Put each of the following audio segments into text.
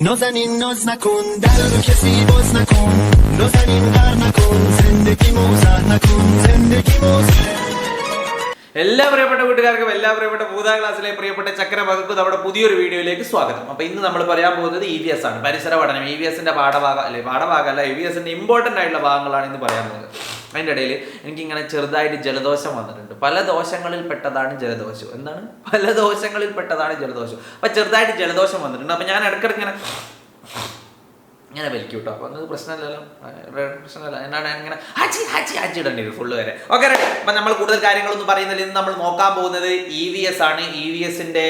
نازنین ناز نکن در رو کسی باز نکن نازنین غر نکن زندگی موزه نکن زندگی موزه എല്ലാ പ്രിയപ്പെട്ട കൂട്ടുകാർക്കും എല്ലാ പ്രിയപ്പെട്ട ഭൂതാ ക്ലാസ്സിലെ പ്രിയപ്പെട്ട ചക്ര മകൾക്കും നമ്മുടെ പുതിയൊരു വീഡിയോയിലേക്ക് സ്വാഗതം അപ്പൊ ഇന്ന് നമ്മൾ പറയാൻ പോകുന്നത് ഇ വി എസ് ആണ് പരിസര പഠനം ഇ വി എസിന്റെ പാഠഭാഗം അല്ലെ പാഠഭാഗമല്ല ഇ വി എസിന്റെ ഇമ്പോർട്ടന്റ് ആയിട്ടുള്ള ഭാഗങ്ങളാണ് ഇന്ന് പറയാൻ പോകുന്നത് അതിന്റെ ഇടയിൽ എനിക്കിങ്ങനെ ചെറുതായിട്ട് ജലദോഷം വന്നിട്ടുണ്ട്. പല ദോഷങ്ങളിൽ പെട്ടതാണ് ജലദോഷം. എന്താണ്? പല ദോഷങ്ങളിൽ പെട്ടതാണ് ജലദോഷം. അപ്പൊ ചെറുതായിട്ട് ജലദോഷം വന്നിട്ടുണ്ട്. അപ്പൊ ഞാൻ ഇടയ്ക്കിടയ്ക്ക് ഇങ്ങനെ ഇങ്ങനെ വലിക്കും കേട്ടോ അപ്പോൾ അത് പ്രശ്നമില്ലല്ലോ. പ്രശ്നമില്ല. എന്നാണ് ഇങ്ങനെ ഹാച്ചി ഹാച്ചി ഹാച്ചി ഇടേണ്ടി വരും ഫുള്ള് വരെ. ഓക്കെ അപ്പം നമ്മൾ കൂടുതൽ കാര്യങ്ങളൊന്നും പറയുന്നില്ല. ഇന്ന് നമ്മൾ നോക്കാൻ പോകുന്നത് ഇ വി എസ് ആണ്. ഇ വി എസിന്റെ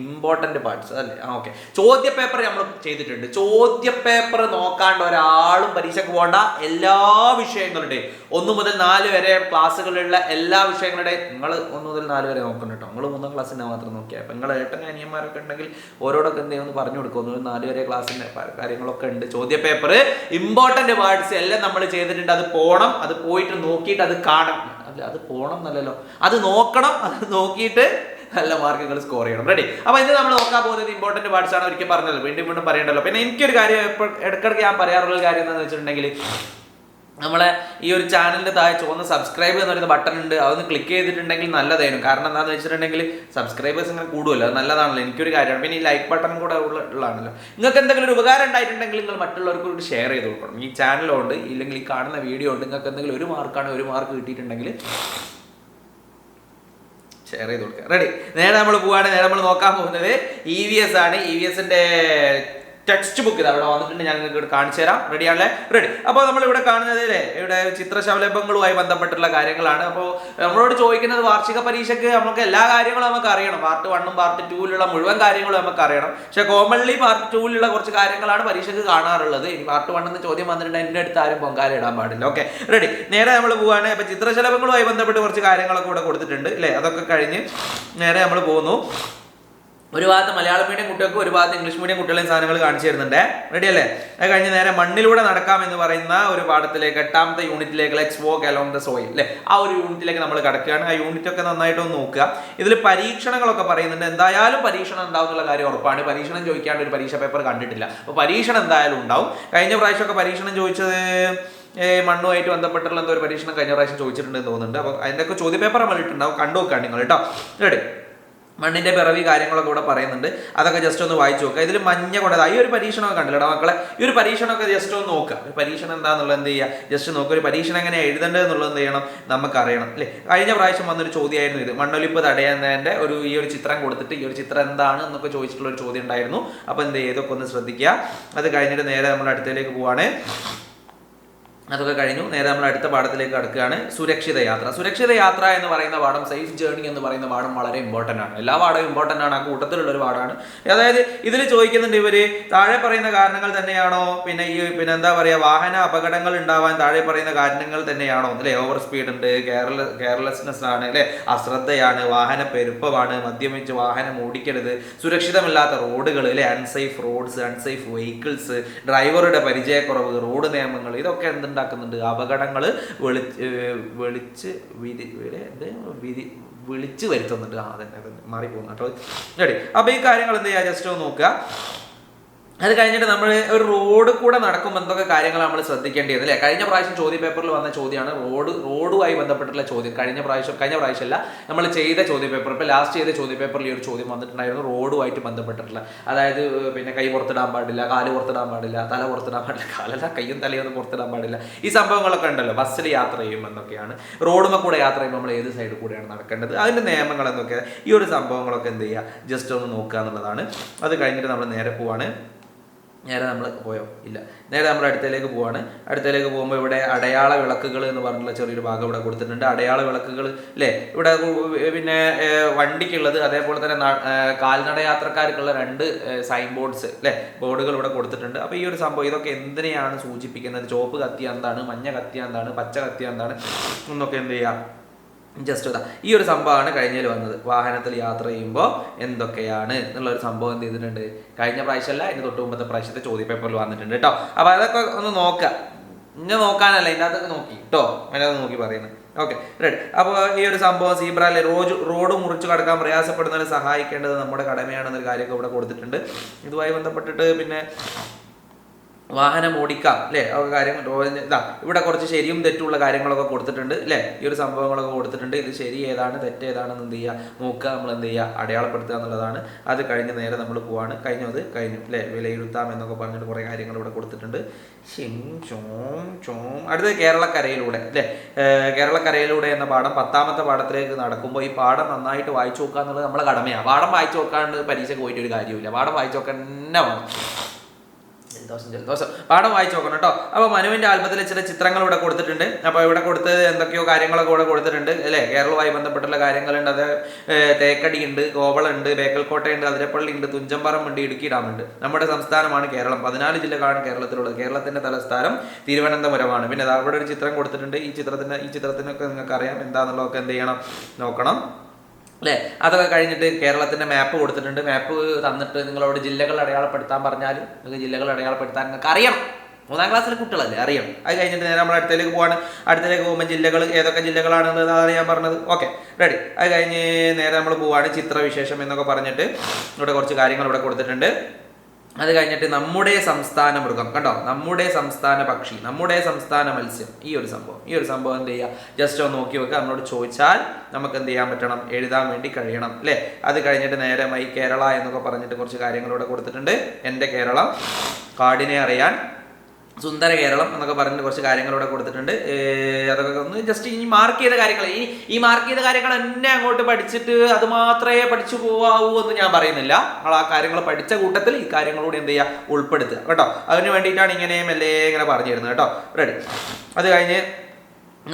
ഇമ്പോർട്ടന്റ് പാർട്സ് അല്ലേ? ആ ഓക്കെ ചോദ്യ പേപ്പർ നമ്മൾ ചെയ്തിട്ടുണ്ട്. ചോദ്യ പേപ്പർ നോക്കാണ്ട് ഒരാളും പരീക്ഷയ്ക്ക് പോകണ്ട. എല്ലാ വിഷയങ്ങളുടെയും ഒന്ന് മുതൽ നാല് വരെ ക്ലാസ്സുകളിലുള്ള എല്ലാ വിഷയങ്ങളുടെയും നിങ്ങൾ ഒന്ന് മുതൽ നാല് വരെ നോക്കണം കേട്ടോ. നിങ്ങൾ മൂന്നാം ക്ലാസ്സിന്റെ മാത്രം നോക്കിയാൽ അപ്പം നിങ്ങൾ ഏട്ടൻ അനിയന്മാരൊക്കെ ഉണ്ടെങ്കിൽ ഓരോടൊക്കെ എന്തെങ്കിലും ഒന്ന് പറഞ്ഞു കൊടുക്കും. ഒന്ന് നാല് വരെ ക്ലാസ്സിന്റെ കാര്യങ്ങളൊക്കെ ഉണ്ട്. ചോദ്യ പേപ്പർ ഇമ്പോർട്ടന്റ് പാർട്സ് എല്ലാം നമ്മൾ ചെയ്തിട്ടുണ്ട്. അത് പോകണം അത് പോയിട്ട് നോക്കിയിട്ട് അത് കാണണം. അല്ല അത് പോകണം എന്നല്ലല്ലോ. അത് നോക്കണം അത് നോക്കിയിട്ട് നല്ല മാർക്കുകൾ സ്കോർ ചെയ്യണം. റെഡി അപ്പൊ ഇത് നമ്മൾ നോക്കാൻ പോകുന്നത് ഇമ്പോർട്ടന്റ് പാർട്സ് ആണ്. ഒരിക്കൽ പറഞ്ഞത് വീണ്ടും വീണ്ടും പറയണ്ടല്ലോ. പിന്നെ എനിക്കൊരു കാര്യം ഇടയ്ക്കിടയ്ക്ക് ഞാൻ പറയാറുള്ള കാര്യം എന്താണെന്ന് വെച്ചിട്ടുണ്ടെങ്കിൽ നമ്മളെ ഈ ഒരു ചാനലിന്റെ താഴെ ചുവന്ന സബ്സ്ക്രൈബ് എന്ന് പറയുന്ന ബട്ടൺ ഉണ്ട്. അതൊന്ന് ക്ലിക്ക് ചെയ്തിട്ടുണ്ടെങ്കിൽ നല്ലതായിരുന്നു. കാരണം എന്താണെന്ന് വെച്ചിട്ടുണ്ടെങ്കിൽ സബ്സ്ക്രൈബേഴ്സ് ഇങ്ങനെ കൂടുമല്ലോ അത് നല്ലതാണല്ലോ. എനിക്കൊരു കാര്യമാണ്. പിന്നെ ഈ ലൈക്ക് ബട്ടൺ കൂടെ ഉള്ള ഉള്ളതാണല്ലോ. നിങ്ങൾക്ക് എന്തെങ്കിലും ഒരു ഉപകാരം ഉണ്ടായിട്ടുണ്ടെങ്കിൽ നിങ്ങൾ മറ്റുള്ളവർക്ക് കൂടി ഷെയർ ചെയ്ത് കൊടുക്കണം. ഈ ചാനലുണ്ട് ഇല്ലെങ്കിൽ ഈ കാണുന്ന വീഡിയോ ഉണ്ട് നിങ്ങൾക്ക് എന്തെങ്കിലും ഒരു മാർക്കാണ് ഒരു മാർക്ക് കിട്ടിയിട്ടുണ്ടെങ്കിൽ ഷെയർ ചെയ്ത് കൊടുക്കുക. റെഡി നേരെ നമ്മൾ പോവാണ്. നേരെ നമ്മൾ നോക്കാൻ പോകുന്നത് ഇ വി എസ് ആണ്. ഇ വി എസിന്റെ ടെക്സ്റ്റ് ബുക്ക് ഇതാ അവിടെ വന്നിട്ടുണ്ട്. ഞാൻ നിങ്ങൾക്ക് ഇവിടെ കാണിച്ചു തരാം. റെഡി ആണല്ലേ? റെഡി അപ്പോൾ നമ്മൾ ഇവിടെ കാണുന്നത് അല്ലേ ഇവിടെ ചിത്രശലഭങ്ങളുമായി ബന്ധപ്പെട്ടുള്ള കാര്യങ്ങളാണ്. അപ്പോൾ നമ്മളോട് ചോദിക്കുന്നത് വാർഷിക പരീക്ഷയ്ക്ക് നമുക്ക് എല്ലാ കാര്യങ്ങളും നമുക്ക് അറിയണം. പാർട്ട് വണ്ണും പാർട്ട് ടൂവിലുള്ള മുഴുവൻ കാര്യങ്ങളും നമുക്ക് അറിയണം. പക്ഷേ കോമൺലി പാർട്ട് ടൂവിലുള്ള കുറച്ച് കാര്യങ്ങളാണ് പരീക്ഷയ്ക്ക് കാണാറുള്ളത്. ഇനി പാർട്ട് വണ്ണെന്ന് ചോദ്യം വന്നിട്ടുണ്ടെങ്കിൽ എന്റെ അടുത്ത് ആരും പൊങ്കാല ഇടാൻ പാടില്ല. ഓക്കെ റെഡി നേരെ നമ്മൾ പോവുകയാണ് അപ്പോൾ ചിത്രശലഭങ്ങളുമായി ബന്ധപ്പെട്ട് കുറച്ച് കാര്യങ്ങളൊക്കെ ഇവിടെ കൊടുത്തിട്ടുണ്ട്. അല്ലേ അതൊക്കെ കഴിഞ്ഞ് നേരെ നമ്മൾ പോകുന്നു. ഒരു ഭാഗത്ത് മലയാളം മീഡിയം കുട്ടികൾക്ക് ഒരു ഭാഗത്ത് ഇംഗ്ലീഷ് മീഡിയം കുട്ടികളെയും സാധനങ്ങൾ കാണിച്ചു തരുന്നുണ്ട്. റെഡി അല്ലേ? അത് കഴിഞ്ഞ നേരെ മണ്ണിലൂടെ നടക്കാം എന്ന് പറയുന്ന ഒരു പാഠത്തിലേക്ക് എട്ടാമത്തെ യൂണിറ്റിലേക്ക് let's walk along the soil അല്ലേ? ആ ഒരു യൂണിറ്റിലേക്ക് നമ്മൾ കിടക്കുകയാണ്. ആ യൂണിറ്റ് ഒക്കെ നന്നായിട്ട് ഒന്ന് നോക്കുക. ഇതിൽ പരീക്ഷണങ്ങളൊക്കെ പറയുന്നുണ്ട്. എന്തായാലും പരീക്ഷണം ഉണ്ടാവും എന്നുള്ള കാര്യം ഉറപ്പാണ്. പരീക്ഷണം ചോദിക്കാണ്ട് ഒരു പരീക്ഷ പേപ്പർ കണ്ടിട്ടില്ല. അപ്പോൾ പരീക്ഷണം എന്തായാലും ഉണ്ടാവും. കഴിഞ്ഞ പ്രാവശ്യമൊക്കെ പരീക്ഷണം ചോദിച്ചത് മണ്ണുമായിട്ട് ബന്ധപ്പെട്ടുള്ള എന്തോ ഒരു പരീക്ഷണം കഴിഞ്ഞ പ്രാവശ്യം ചോദിച്ചിട്ടുണ്ടെന്ന് തോന്നുന്നുണ്ട്. അപ്പോൾ അതിന്റെയൊക്കെ ചോദ്യപേപ്പർ നമ്മൾ ഇട്ടുണ്ടാവും. കണ്ടു നോക്കുകയാണ് നിങ്ങൾ കേട്ടോ. റെഡി മണ്ണിന്റെ പിറവി കാര്യങ്ങളൊക്കെ ഇവിടെ പറയുന്നുണ്ട്. അതൊക്കെ ജസ്റ്റ് ഒന്ന് വായിച്ചു നോക്കുക. ഇതിൽ മഞ്ഞ കൊണ്ടത് ഈ ഒരു പരീക്ഷണമൊക്കെ കണ്ടില്ലടാ മക്കളെ? ഈ ഒരു പരീക്ഷണമൊക്കെ ജസ്റ്റ് ഒന്ന് നോക്കുക. ഒരു പരീക്ഷണം എന്താണെന്നുള്ളത് എന്ത് ചെയ്യുക? ജസ്റ്റ് നോക്കുക. ഒരു പരീക്ഷണം എങ്ങനെ എഴുതേണ്ടത് എന്നുള്ളത് എന്ത് ചെയ്യണം? നമുക്ക് അറിയണം അല്ലേ? കഴിഞ്ഞ പ്രാവശ്യം വന്നൊരു ചോദ്യമായിരുന്നു ഇത്. മണ്ണൊലിപ്പ് തടയുന്നതിന്റെ ഒരു ഈ ഒരു ചിത്രം കൊടുത്തിട്ട് ഈ ഒരു ചിത്രം എന്താണ് എന്നൊക്കെ ചോദിച്ചിട്ടുള്ള ഒരു ചോദ്യം ഉണ്ടായിരുന്നു. അപ്പോൾ എന്ത് ചെയ്തൊക്കെ ഒന്ന് ശ്രദ്ധിക്കുക. അത് കഴിഞ്ഞിട്ട് നേരെ നമ്മൾ അടുത്തേക്ക് പോവാണ്. അതൊക്കെ കഴിഞ്ഞു. നേരെ നമ്മൾ അടുത്ത പാഠത്തിലേക്ക് കടക്കുകയാണ് സുരക്ഷിത യാത്ര. സുരക്ഷിത യാത്ര എന്ന് പറയുന്ന പാഠം സേഫ് ജേർണി എന്ന് പറയുന്ന പാഠം വളരെ ഇമ്പോർട്ടന്റ് ആണ്. എല്ലാ പാഠവും ഇമ്പോർട്ടന്റ് ആണ്. ആ കൂട്ടത്തിലുള്ള ഒരു പാഠമാണ്. അതായത് ഇതിൽ ചോദിക്കുന്നുണ്ട് ഇവർ താഴെ പറയുന്ന കാരണങ്ങൾ തന്നെയാണോ? പിന്നെ ഈ പിന്നെ എന്താ പറയുക വാഹന അപകടങ്ങൾ ഉണ്ടാവാൻ താഴെ പറയുന്ന കാരണങ്ങൾ തന്നെയാണോ? അല്ലേ? ഓവർ സ്പീഡ് ഉണ്ട് കേരള കെയർലെസ്നെസ് ആണ് അല്ലേ? അശ്രദ്ധയാണ് വാഹന പെരുപ്പമാണ് മദ്യപിച്ച് വാഹനം ഓടിക്കരുത് സുരക്ഷിതമല്ലാത്ത റോഡുകൾ അല്ലേ? അൺസേഫ് റോഡ്സ് അൺസേഫ് വെഹിക്കിൾസ് ഡ്രൈവറുടെ പരിചയക്കുറവ് റോഡ് നിയമങ്ങൾ ഇതൊക്കെ എന്തുണ്ടാക്കുന്നുണ്ട് അപകടങ്ങൾ വെളിച്ച് വെളിച്ച് വിധി എന്ത്? വിധി വിളിച്ച് വരുത്തുന്നുണ്ട്. ആ തന്നെ മാറിപ്പോകുന്നു കേട്ടോ. റെഡി അപ്പോൾ ഈ കാര്യങ്ങൾ എന്ത് ചെയ്യുക ജസ്റ്റ് ഒന്ന് നോക്കുക. അത് കഴിഞ്ഞിട്ട് നമ്മൾ ഒരു റോഡ് കൂടെ നടക്കുമ്പോൾ എന്തൊക്കെ കാര്യങ്ങൾ നമ്മൾ ശ്രദ്ധിക്കേണ്ടിയത് അല്ലേ? കഴിഞ്ഞ പ്രാവശ്യം ചോദ്യ പേപ്പറിൽ വന്ന ചോദ്യമാണ് റോഡ് റോഡുമായി ബന്ധപ്പെട്ടുള്ള ചോദ്യം. കഴിഞ്ഞ പ്രാവശ്യം കഴിഞ്ഞ പ്രാവശ്യമല്ല നമ്മൾ ചെയ്ത ചോദ്യ പേപ്പർ ഇപ്പോൾ ലാസ്റ്റ് ചെയ്ത ചോദ്യ പേപ്പറിൽ ഒരു ചോദ്യം വന്നിട്ടുണ്ടായിരുന്നു റോഡുമായിട്ട് ബന്ധപ്പെട്ടിട്ടുള്ള. അതായത് പിന്നെ കൈ പുറത്തിടാൻ പാടില്ല കാൽ പുറത്തിടാൻ പാടില്ല തല പുറത്തിടാൻ പാടില്ല കാലല്ല കയ്യും തലയൊന്നും പുറത്തിടാൻ പാടില്ല. ഈ സംഭവങ്ങളൊക്കെ ഉണ്ടല്ലോ ബസ്സിൽ യാത്ര ചെയ്യുമ്പോൾ എന്തൊക്കെയാണ് റോഡുമ കൂടെ യാത്ര ചെയ്യുമ്പോൾ നമ്മൾ ഏത് സൈഡിൽ കൂടെയാണ് നടക്കേണ്ടത്? അതിന്റെ നിയമങ്ങൾ എന്തൊക്കെയാണ് ഈ ഒരു സംഭവങ്ങളൊക്കെ എന്ത് ചെയ്യുക? ജസ്റ്റ് ഒന്ന് നോക്കുക എന്നുള്ളതാണ്. അത് കഴിഞ്ഞിട്ട് നമ്മൾ നേരെ പോവാണ്. നേരെ നമ്മൾ പോയോ? ഇല്ല. നേരെ നമ്മൾ അടുത്തേക്ക് പോവാണ്. അടുത്തേക്ക് പോകുമ്പോൾ ഇവിടെ അടയാള വിളക്കുകൾ എന്ന് പറഞ്ഞിട്ടുള്ള ചെറിയൊരു ഭാഗം ഇവിടെ കൊടുത്തിട്ടുണ്ട്. അടയാള വിളക്കുകൾ അല്ലേ ഇവിടെ പിന്നെ വണ്ടിക്കുള്ളത് അതേപോലെ തന്നെ കാൽനട യാത്രക്കാർക്കുള്ള രണ്ട് സൈൻ ബോർഡ്സ് അല്ലേ ബോർഡുകൾ ഇവിടെ കൊടുത്തിട്ടുണ്ട്. അപ്പോൾ ഈ ഒരു സംഭവം ഇതൊക്കെ എന്തിനെയാണ് സൂചിപ്പിക്കുന്നത്? ചുവപ്പ് കത്തി എന്താണ്? മഞ്ഞ കത്തി എന്താണ്? പച്ച കത്തി എന്താണ്? എന്നൊക്കെ എന്ത് ചെയ്യാം? ജസ്റ്റ് ഇതാ. ഈ ഒരു സംഭവമാണ് കഴിഞ്ഞതിൽ വന്നത്. വാഹനത്തിൽ യാത്ര ചെയ്യുമ്പോൾ എന്തൊക്കെയാണ് എന്നുള്ള ഒരു സംഭവം എന്ത് ചെയ്തിട്ടുണ്ട്? കഴിഞ്ഞ പ്രാവശ്യമല്ല അതിന് തൊട്ട് മുമ്പത്തെ പ്രാവശ്യത്തെ ചോദ്യ പേപ്പറിൽ വന്നിട്ടുണ്ട് കേട്ടോ. അപ്പോൾ അതൊക്കെ ഒന്ന് നോക്കുക ഇന്നെ നോക്കാനല്ല ഇതിന്റെ നോക്കി. കേട്ടോ. അതിനകത്ത് നോക്കി പറയുന്നത്. ഓക്കെ റെഡ് അപ്പോൾ ഈ ഒരു സംഭവം സീബ്രാലെ റോഡ് റോഡ് മുറിച്ച് കടക്കാൻ പ്രയാസപ്പെടുന്നവരെ സഹായിക്കേണ്ടത് നമ്മുടെ കടമയാണെന്നൊരു കാര്യമൊക്കെ ഇവിടെ കൊടുത്തിട്ടുണ്ട്. ഇതുമായി ബന്ധപ്പെട്ടിട്ട് പിന്നെ വാഹനം ഓടിക്കാം അല്ലേ ഒക്കെ കാര്യം ഇതാ ഇവിടെ കുറച്ച് ശരിയും തെറ്റുള്ള കാര്യങ്ങളൊക്കെ കൊടുത്തിട്ടുണ്ട് അല്ലേ ഈ ഒരു സംഭവങ്ങളൊക്കെ കൊടുത്തിട്ടുണ്ട്. ഇത് ശരി ഏതാണ് തെറ്റ് ഏതാണെന്ന് എന്ത് ചെയ്യുക നോക്കുക നമ്മൾ എന്ത് ചെയ്യുക അടയാളപ്പെടുത്തുക എന്നുള്ളതാണ്. അത് കഴിഞ്ഞ് നേരെ നമ്മൾ പോവാണ്. കഴിഞ്ഞത് കഴിഞ്ഞു അല്ലേ വിലയിരുത്താം എന്നൊക്കെ പറഞ്ഞിട്ട് കുറേ കാര്യങ്ങൾ ഇവിടെ കൊടുത്തിട്ടുണ്ട്. ഷിം ചോം ചോം. അടുത്തത് കേരളക്കരയിലൂടെ അല്ലേ കേരളക്കരയിലൂടെ എന്ന പാഠം പത്താമത്തെ പാഠത്തിലേക്ക് നടക്കുമ്പോൾ ഈ പാഠം നന്നായിട്ട് വായിച്ചു നോക്കുക എന്നുള്ളത് നമ്മളെ കടമയാണ്. പാഠം വായിച്ചു നോക്കാണ്ട് പരീക്ഷയ്ക്ക് പോയിട്ട് ഒരു കാര്യമില്ല പാഠം വായിച്ചു നോക്കാൻ തന്നെ വേണം. ജലദോഷം ജലദോഷം പാഠം വായിച്ചു നോക്കണം കേട്ടോ. അപ്പോൾ മനുവിന്റെ ആൽബത്തിൽ ചില ചിത്രങ്ങൾ ഇവിടെ കൊടുത്തിട്ടുണ്ട്. അപ്പോൾ ഇവിടെ കൊടുത്ത് എന്തൊക്കെയോ കാര്യങ്ങളൊക്കെ ഇവിടെ കൊടുത്തിട്ടുണ്ട് അല്ലേ? കേരളവുമായി ബന്ധപ്പെട്ടുള്ള കാര്യങ്ങളുണ്ട്. അത് തേക്കടിയുണ്ട് കോവളുണ്ട് ബേക്കൽക്കോട്ടയുണ്ട് അതിരപ്പള്ളി ഉണ്ട് തുഞ്ചമ്പറമ്പുണ്ട് ഇടുക്കി ഡാമുണ്ട്. നമ്മുടെ സംസ്ഥാനമാണ് കേരളം. പതിനാല് ജില്ലകളാണ് കേരളത്തിലുള്ളത്. കേരളത്തിന്റെ തലസ്ഥാനം തിരുവനന്തപുരമാണ്. പിന്നെ അവിടെ ഒരു ചിത്രം കൊടുത്തിട്ടുണ്ട്. ഈ ചിത്രത്തിന് ഈ ചിത്രത്തിനൊക്കെ നിങ്ങൾക്ക് അറിയാം എന്താണെന്നുള്ളതൊക്കെ എന്ത് ചെയ്യണം? നോക്കണം. അല്ലേ? അതൊക്കെ കഴിഞ്ഞിട്ട് കേരളത്തിന്റെ മാപ്പ് കൊടുത്തിട്ടുണ്ട്. മാപ്പ് തന്നിട്ട് നിങ്ങളോട് ജില്ലകൾ അടയാളപ്പെടുത്താൻ പറഞ്ഞാൽ നിങ്ങൾക്ക് ജില്ലകൾ അടയാളപ്പെടുത്താൻ നിങ്ങൾക്ക് അറിയണം. മൂന്നാം ക്ലാസ്സിലെ കുട്ടികളല്ലേ? അറിയാം അത് കഴിഞ്ഞിട്ട് നേരെ നമ്മൾ അടുത്തേക്ക് പോവാണ്. അടുത്തേക്ക് പോകുമ്പോൾ ജില്ലകൾ ഏതൊക്കെ ജില്ലകളാണെന്ന് അതാണ് ഞാൻ പറഞ്ഞത്. ഓക്കെ റെഡി അത് കഴിഞ്ഞ് നേരെ നമ്മൾ പോവാണ് ചിത്രവിശേഷം എന്നൊക്കെ പറഞ്ഞിട്ട് ഇവിടെ കുറച്ച് കാര്യങ്ങൾ ഇവിടെ കൊടുത്തിട്ടുണ്ട്. അത് കഴിഞ്ഞിട്ട് നമ്മുടെ സംസ്ഥാന മൃഗം കണ്ടോ? നമ്മുടെ സംസ്ഥാന പക്ഷി നമ്മുടെ സംസ്ഥാന മത്സ്യം. ഈ ഒരു സംഭവം ഈ ഒരു സംഭവം എന്ത് ചെയ്യുക ജസ്റ്റ് ഒന്ന് നോക്കി വെക്കുക നമ്മളോട് ചോദിച്ചാൽ നമുക്ക് എന്ത് ചെയ്യാൻ പറ്റണം? എഴുതാൻ വേണ്ടി കഴിയണം അല്ലേ? അത് കഴിഞ്ഞിട്ട് നേരെ മൈ കേരള എന്നൊക്കെ പറഞ്ഞിട്ട് കുറച്ച് കാര്യങ്ങളൂടെ കൊടുത്തിട്ടുണ്ട്. എന്റെ കേരളം കാടിനെ അറിയാൻ സുന്ദര കേരളം എന്നൊക്കെ പറഞ്ഞിട്ട് കുറച്ച് കാര്യങ്ങളൂടെ കൊടുത്തിട്ടുണ്ട്. അതൊക്കെ ഒന്ന് ജസ്റ്റ് ഇനി മാർക്ക് ചെയ്ത കാര്യങ്ങൾ. ഈ ഈ മാർക്ക് ചെയ്ത കാര്യങ്ങൾ എന്നെ അങ്ങോട്ട് പഠിച്ചിട്ട് അത് മാത്രമേ പഠിച്ചു പോവാവൂ എന്ന് ഞാൻ പറയുന്നില്ല. നമ്മൾ ആ കാര്യങ്ങൾ പഠിച്ച കൂട്ടത്തിൽ ഈ കാര്യങ്ങളൂടെ എന്ത് ചെയ്യുക ഉൾപ്പെടുത്തുക. കേട്ടോ? അതിന് വേണ്ടിയിട്ടാണ് ഇങ്ങനെ മെല്ലെ ഇങ്ങനെ പറഞ്ഞു തരുന്നത് കേട്ടോ? റെഡി അത് കഴിഞ്ഞ്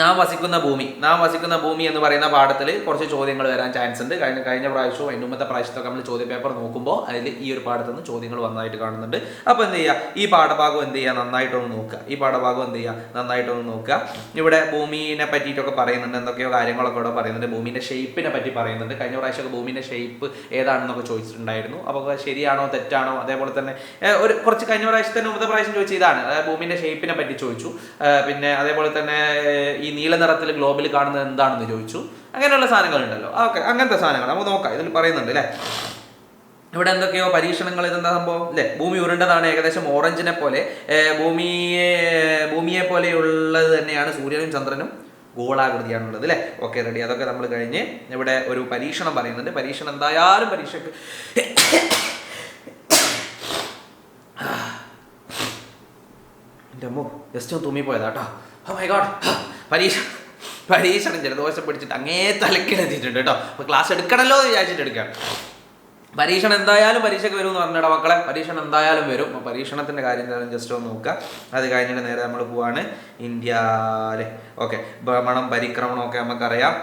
നാം വസിക്കുന്ന ഭൂമി നാം വസിക്കുന്ന ഭൂമി എന്ന് പറയുന്ന പാഠത്തിൽ കുറച്ച് ചോദ്യങ്ങൾ വരാൻ ചാൻസ് ഉണ്ട്. കഴിഞ്ഞ കഴിഞ്ഞ പ്രാവശ്യവും അതിന്റെ മുമ്പത്തെ പ്രാവശ്യത്തൊക്കെ നമ്മൾ ചോദ്യ പേപ്പർ നോക്കുമ്പോൾ അതിൽ ഈ ഒരു പാഠത്തിൽ നിന്ന് ചോദ്യങ്ങൾ വന്നതായിട്ട് കാണുന്നുണ്ട്. അപ്പോൾ എന്ത് ചെയ്യുക ഈ പാഠഭാഗം എന്ത് ചെയ്യുക നന്നായിട്ടൊന്ന് നോക്കുക. ഈ പാഠഭാഗം എന്ത് ചെയ്യുക നന്നായിട്ടൊന്ന് നോക്കുക. ഇവിടെ ഭൂമിനെ പറ്റിയിട്ടൊക്കെ പറയുന്നുണ്ട്. എന്തൊക്കെയോ കാര്യങ്ങളൊക്കെ ഇവിടെ പറയുന്നുണ്ട്. ഭൂമിന്റെ ഷേപ്പിനെ പറ്റി പറയുന്നുണ്ട്. കഴിഞ്ഞ പ്രാവശ്യമൊക്കെ ഭൂമിന്റെ ഷേപ്പ് ഏതാണെന്നൊക്കെ ചോദിച്ചിട്ടുണ്ടായിരുന്നു. അപ്പോൾ ശരിയാണോ? തെറ്റാണോ? അതേപോലെ തന്നെ ഒരു കുറച്ച് കഴിഞ്ഞ പ്രാവശ്യത്തിന് മുമ്പത്തെ പ്രാവശ്യം ചോദിച്ച ഇതാണ്. അതായത് ഭൂമിന്റെ ഷേപ്പിനെ പറ്റി ചോദിച്ചു. പിന്നെ അതേപോലെ തന്നെ ഈ നീല നിറത്തിൽ ഗ്ലോബിൽ കാണുന്നത് എന്താണെന്ന് ചോദിച്ചു. അങ്ങനെയുള്ള സാധനങ്ങളുണ്ടല്ലോ. ഓക്കെ അങ്ങനത്തെ സാധനങ്ങൾ. നമുക്ക് നോക്കാം. ഇതിൽ പറയുന്നുണ്ട് അല്ലേ ഇവിടെ എന്തൊക്കെയോ പരീക്ഷണങ്ങൾ ഇതെന്താ സംഭവം? അല്ലേ ഭൂമി ഉരുണ്ടതാണ് ഏകദേശം ഓറഞ്ചിനെ പോലെ. ഭൂമിയെ ഭൂമിയെ പോലെയുള്ളത് തന്നെയാണ് സൂര്യനും ചന്ദ്രനും ഗോളാകൃതിയാണുള്ളത് അല്ലേ ഓക്കെ റെഡി. അതൊക്കെ നമ്മൾ കഴിഞ്ഞ് ഇവിടെ ഒരു പരീക്ഷണം പറയുന്നുണ്ട്. പരീക്ഷണം എന്തായാലും പരീക്ഷക്ക് എന്റെ അമ്മോ ജസ്റ്റ് ഒന്ന് തുമ്മിപ്പോയതാ ഹോ ഓ മൈ ഗോഡ് പരീക്ഷ പരീക്ഷണം ജലദോഷം പിടിച്ചിട്ട് അങ്ങേ തലക്കിലെത്തിയിട്ടുണ്ട് കേട്ടോ. അപ്പോൾ ക്ലാസ് എടുക്കണമല്ലോ എന്ന് വിചാരിച്ചിട്ട് എടുക്കാം പരീക്ഷണം എന്തായാലും പരീക്ഷയ്ക്ക് വരും എന്ന് പറഞ്ഞിട്ട് മക്കളെ. പരീക്ഷണം എന്തായാലും വരും. അപ്പോൾ പരീക്ഷണത്തിന്റെ കാര്യം എന്തായാലും ജസ്റ്റ് ഒന്ന് നോക്കുക. അത് കഴിഞ്ഞിട്ട് നേരെ നമ്മൾ പോവാണ് ഇന്ത്യ അല്ലേ ഓക്കെ ഭ്രമണം പരിക്രമണം ഒക്കെ നമുക്കറിയാം.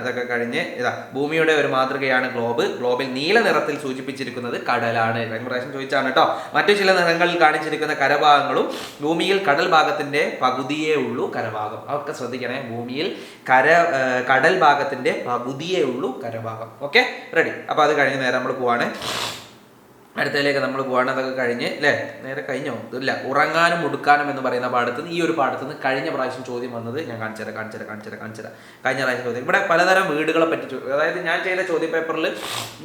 ഇതൊക്കെ കഴിഞ്ഞ് ഇതാ ഭൂമിയുടെ ഒരു മാതൃകയാണ് ഗ്ലോബ് ഗ്ലോബിൽ നീല നിറത്തിൽ സൂചിപ്പിച്ചിരിക്കുന്നത് കടലാണ്. കഴിഞ്ഞ പ്രാവശ്യം ചോദിച്ചാണ് കേട്ടോ. മറ്റു ചില നിറങ്ങളിൽ കാണിച്ചിരിക്കുന്ന കരഭാഗങ്ങളും ഭൂമിയിൽ കടൽ ഭാഗത്തിന്റെ പകുതിയേ ഉള്ളൂ കരഭാഗം. അതൊക്കെ ശ്രദ്ധിക്കണേ. ഭൂമിയിൽ കര കടൽ ഭാഗത്തിന്റെ പകുതിയേ ഉള്ളൂ കരഭാഗം. ഓക്കെ റെഡി അപ്പോൾ അത് കഴിഞ്ഞ് നേരെ നമ്മൾ പോവാണ്. അടുത്തതിലേക്ക് നമ്മൾ പോവാണ്. അതൊക്കെ കഴിഞ്ഞ് അല്ലേ? നേരെ കഴിഞ്ഞോ? ഇല്ല ഉറങ്ങാനും ഉടുക്കാനും എന്ന് പറയുന്ന പാടത്ത് നിന്ന് ഈ ഒരു പാടത്ത് നിന്ന് കഴിഞ്ഞ പ്രാവശ്യം ചോദ്യം വന്നത് ഞാൻ കാണിച്ചുതരാം കാണിച്ചുതരാം കാണിച്ചുതരാം കാണിച്ചുതരാം കഴിഞ്ഞ പ്രാവശ്യം ചോദ്യം. ഇവിടെ പലതരം വീടുകളെ പറ്റി അതായത് ഞാൻ ചെയ്ത ചോദ്യ പേപ്പറിൽ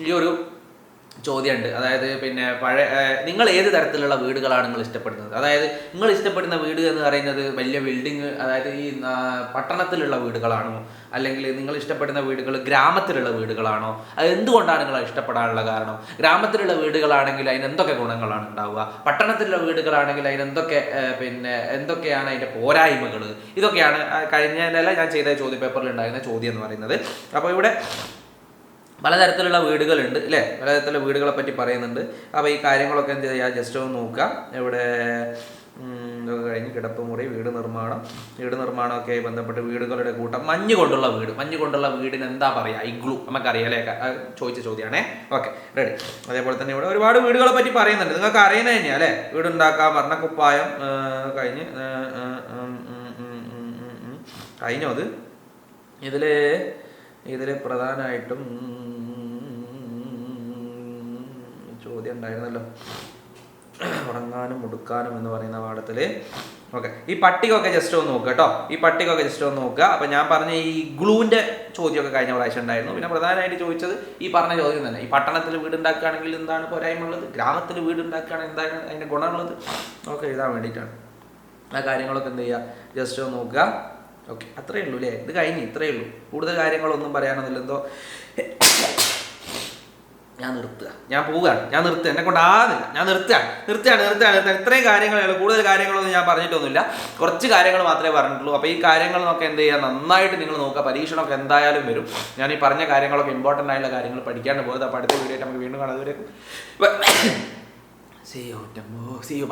ഈ ഒരു ചോദ്യമുണ്ട്. അതായത് പിന്നെ പഴയ നിങ്ങൾ ഏത് തരത്തിലുള്ള വീടുകളാണ് നിങ്ങൾ ഇഷ്ടപ്പെടുന്നത്? അതായത് നിങ്ങൾ ഇഷ്ടപ്പെടുന്ന വീട് എന്ന് പറയുന്നത് വലിയ ബിൽഡിങ് അതായത് ഈ പട്ടണത്തിലുള്ള വീടുകളാണോ? അല്ലെങ്കിൽ നിങ്ങൾ ഇഷ്ടപ്പെടുന്ന വീടുകൾ ഗ്രാമത്തിലുള്ള വീടുകളാണോ? അത് എന്തുകൊണ്ടാണ് നിങ്ങൾ ഇഷ്ടപ്പെടാനുള്ള കാരണം? ഗ്രാമത്തിലുള്ള വീടുകളാണെങ്കിൽ അതിന് എന്തൊക്കെ ഗുണങ്ങളാണ് ഉണ്ടാവുക? പട്ടണത്തിലുള്ള വീടുകളാണെങ്കിൽ അതിന് എന്തൊക്കെ പിന്നെ എന്തൊക്കെയാണ് അതിന്റെ പോരായ്മകൾ ഇതൊക്കെയാണ് കഴിഞ്ഞ ഞാൻ ചെയ്ത ചോദ്യ പേപ്പറിൽ ഉണ്ടായിരുന്ന ചോദ്യം എന്ന് പറയുന്നത്. അപ്പോൾ ഇവിടെ പലതരത്തിലുള്ള വീടുകളുണ്ട് അല്ലേ പലതരത്തിലുള്ള വീടുകളെ പറ്റി പറയുന്നുണ്ട് അപ്പോൾ ഈ കാര്യങ്ങളൊക്കെ എന്ത് ചെയ്യുക ജസ്റ്റ് ഒന്ന് നോക്കുക ഇവിടെ കഴിഞ്ഞ് കിടപ്പുമുറി വീട് നിർമ്മാണം വീട് നിർമ്മാണമൊക്കെ ആയി ബന്ധപ്പെട്ട് വീടുകളുടെ കൂട്ടം മഞ്ഞ് കൊണ്ടുള്ള വീട് മഞ്ഞ് കൊണ്ടുള്ള വീടിന് എന്താ പറയുക ഇഗ്ലു നമുക്കറിയാം അല്ലേ ചോദിച്ച ചോദ്യമാണേ ഓക്കെ റെഡി അതേപോലെ തന്നെ ഇവിടെ ഒരുപാട് വീടുകളെ പറ്റി പറയുന്നുണ്ട് നിങ്ങൾക്ക് അറിയുന്നത് തന്നെയാ അല്ലേ വീടുണ്ടാക്കാം വർണക്കുപ്പായം കഴിഞ്ഞ്. കഴിഞ്ഞോ അത് ഇതിൽ ഇതിൽ പ്രധാനമായിട്ടും ചോദ്യം ഉണ്ടായിരുന്നല്ലോ ഉറങ്ങാനും ഉടുക്കാനും എന്ന് പറയുന്ന പാഠത്തിൽ ഓക്കെ. ഈ പട്ടികയൊക്കെ ജസ്റ്റ് ഒന്ന് നോക്കുക കേട്ടോ. ഈ പട്ടികയൊക്കെ ജസ്റ്റ് ഒന്ന് നോക്കുക അപ്പം ഞാൻ പറഞ്ഞ ഈ ഗ്ലൂവിന്റെ ചോദ്യമൊക്കെ കഴിഞ്ഞ പ്രാവശ്യം ഉണ്ടായിരുന്നു. പിന്നെ പ്രധാനമായിട്ട് ചോദിച്ചത് ഈ പറഞ്ഞ ചോദ്യം തന്നെ. ഈ പട്ടണത്തിൽ വീട് ഉണ്ടാക്കുകയാണെങ്കിൽ എന്താണ് പോരായ്മ ഉള്ളത് ഗ്രാമത്തിൽ വീട് ഉണ്ടാക്കുകയാണെങ്കിൽ എന്താണ് അതിന്റെ ഗുണമുള്ളത്? ഒക്കെ എഴുതാൻ വേണ്ടിയിട്ടാണ്. ആ കാര്യങ്ങളൊക്കെ എന്ത് ചെയ്യുക? ജസ്റ്റ് ഒന്ന് നോക്കുക. ഓക്കെ അത്രയേ ഉള്ളൂ അല്ലേ ഇത് കഴിഞ്ഞ് ഇത്രയേ ഉള്ളൂ. കൂടുതൽ കാര്യങ്ങളൊന്നും പറയാനൊന്നുമില്ല. എന്തോ ഞാൻ നിർത്തുക. ഞാൻ പോവുകയാണ്. ഞാൻ നിർത്തുക. എന്നെ കൊണ്ട് ആകുന്നില്ല ഞാൻ നിർത്തുകയാണ് നിർത്തുകയാണ് നിർത്തുകയാണ് നിർത്തുകയാണ്. ഇത്രയും ഉള്ളൂ. കൂടുതൽ കാര്യങ്ങളൊന്നും ഞാൻ പറഞ്ഞിട്ടൊന്നുമില്ല. കുറച്ച് കാര്യങ്ങൾ മാത്രമേ പറഞ്ഞിട്ടുള്ളൂ. അപ്പോൾ ഈ കാര്യങ്ങളൊക്കെ എന്ത് ചെയ്യുക നന്നായിട്ട് നിങ്ങൾ നോക്കുക. പരീക്ഷണമൊക്കെ എന്തായാലും വരും. ഞാൻ ഈ പറഞ്ഞ കാര്യങ്ങളൊക്കെ ഇമ്പോർട്ടന്റ് ആയിട്ടുള്ള കാര്യങ്ങൾ പഠിക്കാണ്ട് പോയത് അപ്പോൾ അടുത്ത വീഡിയോ നമുക്ക് വീണ്ടും കാണാം. അതുവരെ സി യു സി യു